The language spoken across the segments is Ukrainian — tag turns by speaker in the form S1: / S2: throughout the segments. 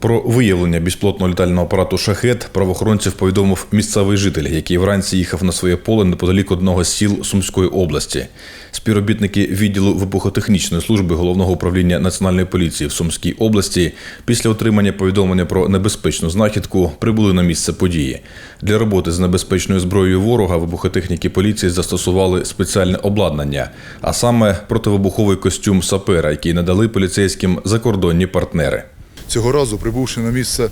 S1: Про виявлення безпілотного літального апарату шахет правоохоронців повідомив місцевий житель, який вранці їхав на своє поле неподалік одного з сіл Сумської області. Співробітники відділу вибухотехнічної служби головного управління національної поліції в Сумській області після отримання повідомлення про небезпечну знахідку прибули на місце події. Для роботи з небезпечною зброєю ворога вибухотехніки поліції застосували спеціальне обладнання, а саме противибуховий костюм сапера, який надали поліцейським закордонні партнери.
S2: Цього разу, прибувши на місце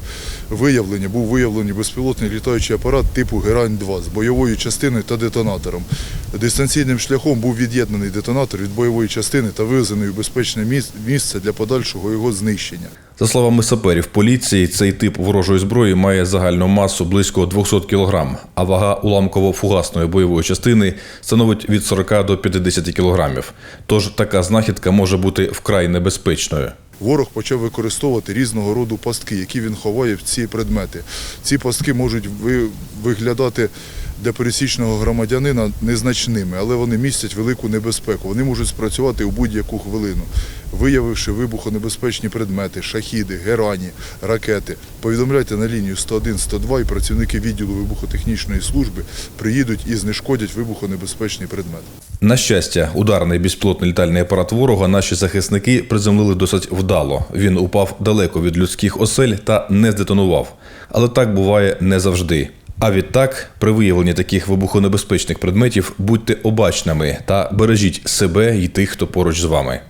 S2: виявлення, був виявлений безпілотний літаючий апарат типу Герань-2 з бойовою частиною та детонатором. Дистанційним шляхом був від'єднаний детонатор від бойової частини та вивезений у безпечне міс- місце для подальшого його знищення.
S1: За словами саперів поліції, цей тип ворожої зброї має загальну масу близько 200 кг, а вага уламково-фугасної бойової частини становить від 40 до 50 кг. Тож така знахідка може бути вкрай небезпечною.
S2: Ворог почав використовувати різного роду пастки, які він ховає в ці предмети. Ці пастки можуть ви- виглядати для пересічного громадянина незначними, але вони містять велику небезпеку. Вони можуть спрацювати у будь-яку хвилину. Виявивши вибухонебезпечні предмети, шахіди, герані, ракети, повідомляйте на лінію 101-102 і працівники відділу вибухотехнічної служби приїдуть і знешкодять вибухонебезпечний предмет.
S1: На щастя, ударний безпілотний літальний апарат ворога наші захисники приземлили досить вдало. Він упав далеко від людських осель та не здетонував. Але так буває не завжди. А відтак, при виявленні таких вибухонебезпечних предметів будьте обачними та бережіть себе і тих, хто поруч з вами.